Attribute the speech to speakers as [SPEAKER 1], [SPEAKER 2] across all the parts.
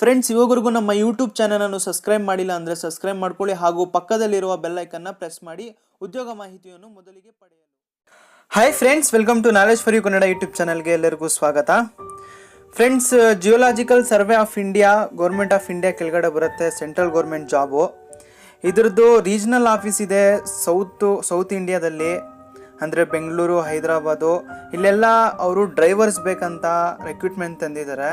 [SPEAKER 1] Friends ಇವಾಗವರೆಗೂ ನಮ್ಮ YouTube ಚಾನಲನ್ನು subscribe ಮಾಡಿಲ್ಲ ಅಂದರೆ ಸಬ್ಸ್ಕ್ರೈಬ್ ಮಾಡ್ಕೊಳ್ಳಿ ಹಾಗೂ ಪಕ್ಕದಲ್ಲಿರುವ ಬೆಲ್ ಐಕನ್ನ ಪ್ರೆಸ್ ಮಾಡಿ ಉದ್ಯೋಗ ಮಾಹಿತಿಯನ್ನು ಮೊದಲಿಗೆ ಪಡೆಯಲು. Hi friends welcome to knowledge for you Kannada YouTube ಚಾನಲ್ಗೆ ಎಲ್ಲರಿಗೂ ಸ್ವಾಗತ. Friends geological survey of India government of India ಕೆಳಗಡೆ ಬರುತ್ತೆ ಸೆಂಟ್ರಲ್ ಗೌರ್ಮೆಂಟ್ ಜಾಬು ಇದರದ್ದು ರೀಜ್ನಲ್ ಆಫೀಸ್ ಇದೆ ಸೌತು ಸೌತ್ ಇಂಡಿಯಾದಲ್ಲಿ ಅಂದರೆ ಬೆಂಗಳೂರು ಹೈದರಾಬಾದು ಇಲ್ಲೆಲ್ಲ ಅವರು ಡ್ರೈವರ್ಸ್ ಬೇಕಂತ ರೆಕ್ರೂಟ್ಮೆಂಟ್ ತಂದಿದ್ದಾರೆ.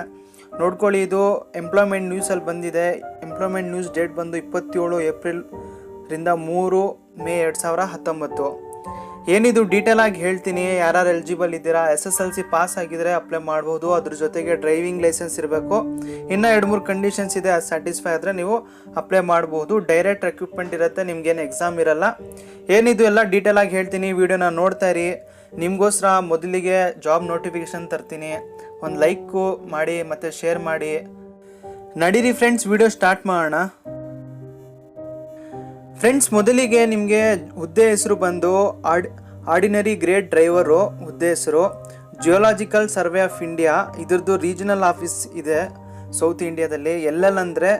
[SPEAKER 1] ನೋಡ್ಕೊಳ್ಳಿ, ಇದು ಎಂಪ್ಲಾಯ್ಮೆಂಟ್ ನ್ಯೂಸಲ್ಲಿ ಬಂದಿದೆ. ಎಂಪ್ಲಾಯ್ಮೆಂಟ್ ನ್ಯೂಸ್ ಡೇಟ್ ಬಂದು ಇಪ್ಪತ್ತೇಳು ಏಪ್ರಿಲ್ರಿಂದ ಮೂರು ಮೇ ಎರಡು ಸಾವಿರ ಹತ್ತೊಂಬತ್ತು. ಏನಿದು ಡೀಟೇಲ್ ಆಗಿ ಹೇಳ್ತೀನಿ. ಯಾರು ಎಲಿಜಿಬಲ್ ಇದ್ದೀರಾ S S L C pass ಆಗಿದ್ರೆ ಅಪ್ಲೈ ಮಾಡ್ಬೋದು. ಅದ್ರ ಜೊತೆಗೆ ಡ್ರೈವಿಂಗ್ ಲೈಸೆನ್ಸ್ ಇರಬೇಕು. ಇನ್ನು ಎರಡು ಮೂರು ಕಂಡೀಷನ್ಸ್ ಇದೆ, ಅದು ಸ್ಯಾಟಿಸ್ಫೈ ಆದರೆ ನೀವು ಅಪ್ಲೈ ಮಾಡ್ಬೋದು. ಡೈರೆಕ್ಟ್ ರೆಕ್ರೂಟ್ಮೆಂಟ್ ಇರುತ್ತೆ, ನಿಮ್ಗೇನು ಎಕ್ಸಾಮ್ ಇರಲ್ಲ. ಏನಿದು ಎಲ್ಲ ಡೀಟೇಲ್ ಆಗಿ ಹೇಳ್ತೀನಿ. ವಿಡಿಯೋನ ನೋಡ್ತಾ ಇರಿ. ನಿಮಗೋಸ್ಕರ ಮೊದಲಿಗೆ ಜಾಬ್ ನೋಟಿಫಿಕೇಶನ್ ತರ್ತೀನಿ. ಒಂದು ಲೈಕು ಮಾಡಿ ಮತ್ತು ಶೇರ್ ಮಾಡಿ. ನಡೀರಿ ಫ್ರೆಂಡ್ಸ್ ವಿಡಿಯೋ ಸ್ಟಾರ್ಟ್ ಮಾಡೋಣ. ಫ್ರೆಂಡ್ಸ್ ಮೊದಲಿಗೆ ನಿಮಗೆ ಹುದ್ದೆ ಹೆಸರು ಬಂದು ಆಡ್ ಆರ್ಡಿನರಿ ಗ್ರೇಡ್ ಡ್ರೈವರು ಹುದ್ದೆ ಹೆಸರು. ಜಿಯೋಲಾಜಿಕಲ್ ಸರ್ವೆ ಆಫ್ ಇಂಡಿಯಾ ಇದ್ರದ್ದು ರೀಜನಲ್ ಆಫೀಸ್ ಇದೆ ಸೌತ್ ಇಂಡಿಯಾದಲ್ಲಿ ಎಲ್ಲೆಲ್ಲಂದರೆ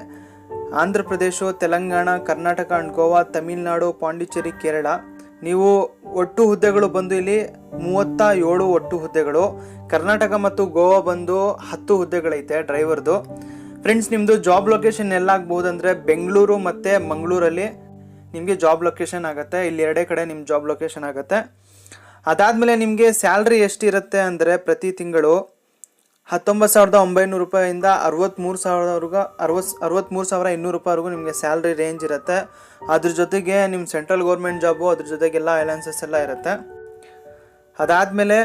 [SPEAKER 1] ಆಂಧ್ರ ಪ್ರದೇಶ, ತೆಲಂಗಾಣ, ಕರ್ನಾಟಕ ಆ್ಯಂಡ್ ಗೋವಾ, ತಮಿಳ್ನಾಡು, ಪಾಂಡಿಚೇರಿ, ಕೇರಳ. ನೀವು ಒಟ್ಟು ಹುದ್ದೆಗಳು ಬಂದು ಇಲ್ಲಿ ಮೂವತ್ತ ಏಳು ಒಟ್ಟು ಹುದ್ದೆಗಳು. ಕರ್ನಾಟಕ ಮತ್ತು ಗೋವಾ ಬಂದು ಹತ್ತು ಹುದ್ದೆಗಳೈತೆ ಡ್ರೈವರ್ದು. ಫ್ರೆಂಡ್ಸ್ ನಿಮ್ಮದು ಜಾಬ್ ಲೊಕೇಶನ್ ಎಲ್ಲ ಆಗ್ಬೋದು ಅಂದರೆ ಬೆಂಗಳೂರು ಮತ್ತು ಮಂಗಳೂರಲ್ಲಿ ನಿಮಗೆ ಜಾಬ್ ಲೊಕೇಶನ್ ಆಗುತ್ತೆ. ಇಲ್ಲಿ ಎರಡೇ ಕಡೆ ನಿಮ್ಮ ಜಾಬ್ ಲೊಕೇಶನ್ ಆಗುತ್ತೆ. ಅದಾದಮೇಲೆ ನಿಮಗೆ ಸ್ಯಾಲ್ರಿ ಎಷ್ಟಿರುತ್ತೆ ಅಂದರೆ ಪ್ರತಿ ತಿಂಗಳು ಹತ್ತೊಂಬತ್ತು ಸಾವಿರದ ಒಂಬೈನೂರು ರೂಪಾಯಿಂದ ಅರವತ್ತ್ಮೂರು ಸಾವಿರದವರೆಗೂ ಅರವತ್ ಅರವತ್ತ್ಮೂರು ಸಾವಿರ ಇನ್ನೂರು ರೂಪಾಯಿವರೆಗೂ ನಿಮಗೆ ಸ್ಯಾಲ್ರಿ ರೇಂಜ್ ಇರುತ್ತೆ. ಅದ್ರ ಜೊತೆಗೆ ನಿಮ್ಮ ಸೆಂಟ್ರಲ್ ಗೌರ್ಮೆಂಟ್ ಜಾಬು, ಅದ್ರ ಜೊತೆಗೆಲ್ಲ ಅಲೈನ್ಸಸ್ ಎಲ್ಲ ಇರುತ್ತೆ. ಅದಾದಮೇಲೆ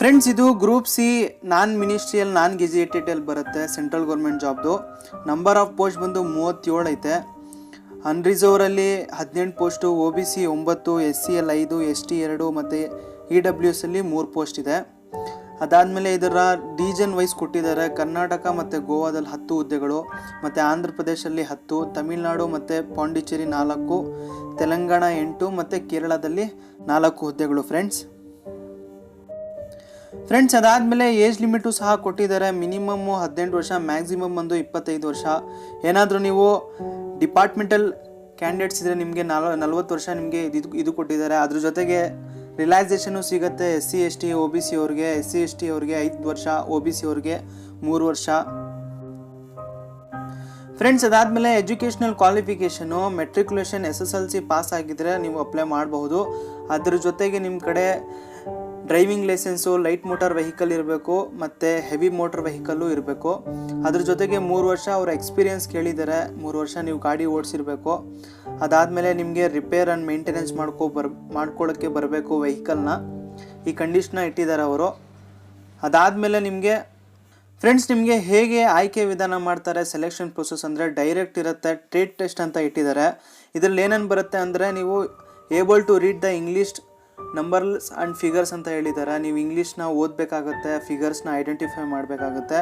[SPEAKER 1] ಫ್ರೆಂಡ್ಸ್ ಇದು group C non ministerial non gazetted ಬರುತ್ತೆ ಸೆಂಟ್ರಲ್ ಗೌರ್ಮೆಂಟ್ ಜಾಬ್ದು. ನಂಬರ್ ಆಫ್ ಪೋಸ್ಟ್ ಬಂದು ಮೂವತ್ತೇಳು ಐತೆ. ಅನ್ರಿಸರ್ವ್ರಲ್ಲಿ ಹದಿನೆಂಟು ಪೋಸ್ಟು ಒ ಬಿ ಸಿ ಒಂಬತ್ತು ಎಸ್ ಸಿ ಎಲ್ ಐದು ಎಸ್ ಟಿ ಎರಡು ಮತ್ತು ಇ ಡಬ್ಲ್ಯೂ ಎಸ್ ಅಲ್ಲಿ ಮೂರು ಪೋಸ್ಟ್ ಇದೆ. ಅದಾದಮೇಲೆ ಇದರ ರೀಜನ್ ವೈಸ್ ಕೊಟ್ಟಿದ್ದಾರೆ ಕರ್ನಾಟಕ ಮತ್ತು ಗೋವಾದಲ್ಲಿ ಹತ್ತು ಹುದ್ದೆಗಳು, ಮತ್ತು ಆಂಧ್ರ ಪ್ರದೇಶದಲ್ಲಿ ಹತ್ತು, ತಮಿಳುನಾಡು ಮತ್ತು ಪಾಂಡಿಚೇರಿ ನಾಲ್ಕು, ತೆಲಂಗಾಣ ಎಂಟು, ಮತ್ತು ಕೇರಳದಲ್ಲಿ ನಾಲ್ಕು ಹುದ್ದೆಗಳು ಫ್ರೆಂಡ್ಸ್ ಫ್ರೆಂಡ್ಸ್ ಅದಾದಮೇಲೆ ಏಜ್ ಲಿಮಿಟು ಸಹ ಕೊಟ್ಟಿದ್ದಾರೆ. ಮಿನಿಮಮ್ಮು ಹದಿನೆಂಟು ವರ್ಷ ಮ್ಯಾಕ್ಸಿಮಮ್ ಒಂದು ಇಪ್ಪತ್ತೈದು ವರ್ಷ. ಏನಾದರೂ ನೀವು ಡಿಪಾರ್ಟ್ಮೆಂಟಲ್ ಕ್ಯಾಂಡಿಡೇಟ್ಸ್ ಇದ್ದರೆ ನಿಮಗೆ ನಲ್ ನಲ್ವತ್ತು ವರ್ಷ ನಿಮಗೆ ಇದು ಇದು ಕೊಟ್ಟಿದ್ದಾರೆ. ಅದ್ರ ಜೊತೆಗೆ ರಿಲ್ಯಾಕ್ಸೇಷನು ಸಿಗುತ್ತೆ S C, S T O B C ಅವ್ರಿಗೆ. ಎಸ್ ಸಿ, ಎಸ್ ಟಿ ಅವ್ರಿಗೆ ಐದು ವರ್ಷ ಒ ಬಿ ಸಿ ಅವ್ರಿಗೆ ಮೂರು ವರ್ಷ. ಫ್ರೆಂಡ್ಸ್ ಅದಾದಮೇಲೆ educational qualification, matriculation, S S L C pass ಆಗಿದ್ದರೆ ನೀವು ಅಪ್ಲೈ ಮಾಡಬಹುದು. ಅದ್ರ ಜೊತೆಗೆ ನಿಮ್ಮ ಕಡೆ driving licence, light motor vehicle ಇರಬೇಕು, ಮತ್ತು ಹೆವಿ ಮೋಟರ್ ವೆಹಿಕಲ್ಲು ಇರಬೇಕು. ಅದ್ರ ಜೊತೆಗೆ ಮೂರು ವರ್ಷ ಅವರ ಎಕ್ಸ್ಪೀರಿಯನ್ಸ್ ಕೇಳಿದ್ದಾರೆ ಮೂರು ವರ್ಷ ನೀವು ಗಾಡಿ ಓಡಿಸಿರ್ಬೇಕು. ಅದಾದಮೇಲೆ ನಿಮಗೆ ರಿಪೇರ್ ಆ್ಯಂಡ್ ಮೇಂಟೆನೆನ್ಸ್ ಮಾಡ್ಕೊ ಬರ್ ಮಾಡ್ಕೊಳ್ಳೋಕ್ಕೆ ಬರಬೇಕು ವೆಹಿಕಲ್ನ. ಈ ಕಂಡೀಷನ್ನ ಇಟ್ಟಿದ್ದಾರೆ ಅವರು. ಅದಾದಮೇಲೆ ನಿಮಗೆ, ಫ್ರೆಂಡ್ಸ್ ನಿಮಗೆ ಹೇಗೆ ಆಯ್ಕೆ ವಿಧಾನ ಮಾಡ್ತಾರೆ ಸೆಲೆಕ್ಷನ್ ಪ್ರೊಸೆಸ್ ಅಂದರೆ ಡೈರೆಕ್ಟ್ ಇರುತ್ತೆ ಟ್ರೇಡ್ ಟೆಸ್ಟ್ ಅಂತ ಇಟ್ಟಿದ್ದಾರೆ ಇದರಲ್ಲಿ ಏನೇನು ಬರುತ್ತೆ ಅಂದರೆ ನೀವು able to read the English numbers and figures ಅಂತ ಹೇಳಿದ್ದಾರೆ ನೀವು ಇಂಗ್ಲೀಷ್ನ ಓದಬೇಕಾಗುತ್ತೆ ಫಿಗರ್ಸ್ನ ಐಡೆಂಟಿಫೈ ಮಾಡಬೇಕಾಗುತ್ತೆ.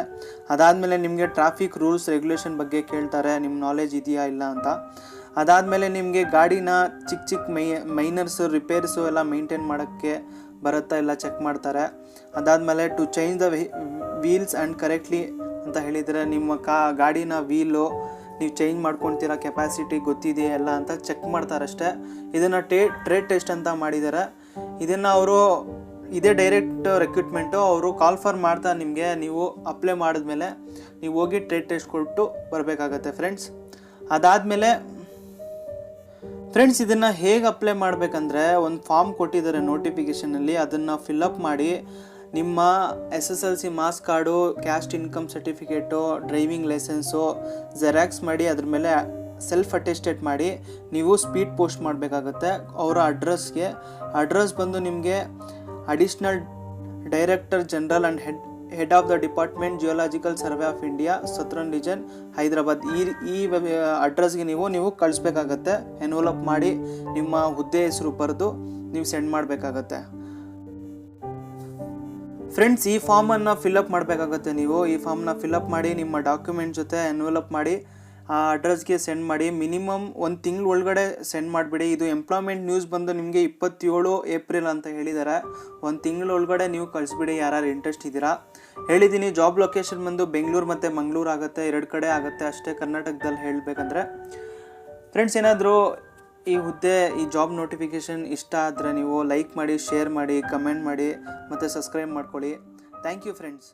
[SPEAKER 1] ಅದಾದಮೇಲೆ ನಿಮಗೆ ಟ್ರಾಫಿಕ್ ರೂಲ್ಸ್ ರೆಗ್ಯುಲೇಷನ್ ಬಗ್ಗೆ ಕೇಳ್ತಾರೆ. ನಿಮ್ಮ ನಾಲೆಜ್ ಇದೆಯಾ ಇಲ್ಲ ಅಂತ. ಅದಾದಮೇಲೆ ನಿಮಗೆ ಗಾಡಿನ ಚಿಕ್ಕ ಚಿಕ್ಕ ಮೈ ಮೈನರ್ಸು ರಿಪೇರ್ಸು ಎಲ್ಲ ಮೇಂಟೈನ್ ಮಾಡೋಕ್ಕೆ ಬರುತ್ತಾ ಇಲ್ಲ ಚೆಕ್ ಮಾಡ್ತಾರೆ. ಅದಾದಮೇಲೆ to change the wheels and correctly ಅಂತ ಹೇಳಿದರೆ ನಿಮ್ಮ ಕಾ, ಗಾಡಿನ ವೀಲು ನೀವು ಚೇಂಜ್ ಮಾಡ್ಕೊಳ್ತೀರಾ ಕೆಪಾಸಿಟಿ ಗೊತ್ತಿದೆಯಾ ಎಲ್ಲ ಅಂತ ಚೆಕ್ ಮಾಡ್ತಾರಷ್ಟೇ. ಇದನ್ನು ಟೇ ಟ್ರೇಡ್ ಟೆಸ್ಟ್ ಅಂತ ಮಾಡಿದ್ದಾರೆ ಇದನ್ನು ಅವರು, ಇದೇ ಡೈರೆಕ್ಟ್ ರೆಕ್ರೂಟ್ಮೆಂಟು ಅವರು ಕಾಲ್ ಫಾರ್ ಮಾಡ್ತಾ ನಿಮಗೆ ನೀವು ಅಪ್ಲೈ ಮಾಡಿದ್ಮೇಲೆ ನೀವು ಹೋಗಿ ಟ್ರೇಡ್ ಟೆಸ್ಟ್ ಕೊಟ್ಟು ಬರಬೇಕಾಗತ್ತೆ ಫ್ರೆಂಡ್ಸ್ ಅದಾದಮೇಲೆ ಫ್ರೆಂಡ್ಸ್ ಇದನ್ನು ಹೇಗೆ ಅಪ್ಲೈ ಮಾಡಬೇಕಂದ್ರೆ ಒಂದು ಫಾರ್ಮ್ ಕೊಟ್ಟಿದ್ದಾರೆ ನೋಟಿಫಿಕೇಷನಲ್ಲಿ ಅದನ್ನು ಫಿಲ್ಅಪ್ ಮಾಡಿ ನಿಮ್ಮ S S L C marks card caste income certificate driving licence xerox ಮಾಡಿ ಅದ್ರ ಮೇಲೆ ಸೆಲ್ಫ್ ಅಟೆಸ್ಟೇಟ್ ಮಾಡಿ ನೀವು ಸ್ಪೀಡ್ ಪೋಸ್ಟ್ ಮಾಡಬೇಕಾಗತ್ತೆ. ಅವರ ಅಡ್ರೆಸ್ಗೆ ಅಡ್ರೆಸ್ ಬಂದು ನಿಮಗೆ additional director general and head head of the department geological survey of India southern region Hyderabad ಈ ಈ ಅಡ್ರೆಸ್ಗೆ ನೀವು ನೀವು ಕಳಿಸ್ಬೇಕಾಗತ್ತೆ. ಎನ್ವಲಪ್ ಮಾಡಿ ನಿಮ್ಮ ಹುದ್ದೆ ಹೆಸರು ಬರೆದು ನೀವು ಸೆಂಡ್ ಮಾಡಬೇಕಾಗತ್ತೆ. ಫ್ರೆಂಡ್ಸ್ ಈ ಫಾರ್ಮನ್ನು ಫಿಲಪ್ ಮಾಡಬೇಕಾಗುತ್ತೆ ನೀವು. ಈ ಫಾರ್ಮ್ನ ಫಿಲಪ್ ಮಾಡಿ ನಿಮ್ಮ ಡಾಕ್ಯುಮೆಂಟ್ ಜೊತೆ ಎನ್ವಲಪ್ ಮಾಡಿ ಆ ಅಡ್ರೆಸ್ಗೆ ಸೆಂಡ್ ಮಾಡಿ. ಮಿನಿಮಮ್ ಒಂದು ತಿಂಗಳ ಒಳಗಡೆ ಸೆಂಡ್ ಮಾಡಿಬಿಡಿ. ಇದು ಎಂಪ್ಲಾಯ್ಮೆಂಟ್ ನ್ಯೂಸ್ ಬಂದು ನಿಮಗೆ ಇಪ್ಪತ್ತೇಳು ಏಪ್ರಿಲ್ ಅಂತ ಹೇಳಿದ್ದಾರೆ ಒಂದು ತಿಂಗಳ ಒಳಗಡೆ ನೀವು ಕಳಿಸ್ಬಿಡಿ. ಯಾರು ಇಂಟ್ರೆಸ್ಟ್ ಇದ್ದೀರಾ? ಹೇಳಿದ್ದೀನಿ ಜಾಬ್ ಲೊಕೇಶನ್ ಬಂದು ಬೆಂಗಳೂರು ಮತ್ತು ಮಂಗಳೂರು ಆಗುತ್ತೆ. ಎರಡು ಕಡೆ ಆಗುತ್ತೆ ಅಷ್ಟೇ ಕರ್ನಾಟಕದಲ್ಲಿ ಹೇಳಬೇಕಂದ್ರೆ. ಫ್ರೆಂಡ್ಸ್ ಏನಾದರೂ ಈ ಹುದ್ದೆ, ಈ ಜಾಬ್ ನೋಟಿಫಿಕೇಷನ್ ಇಷ್ಟ ಆದರೆ ನೀವು ಲೈಕ್ ಮಾಡಿ ಶೇರ್ ಮಾಡಿ ಕಮೆಂಟ್ ಮಾಡಿ, ಮತ್ತು ಸಬ್ಸ್ಕ್ರೈಬ್ ಮಾಡ್ಕೊಳ್ಳಿ. Thank you friends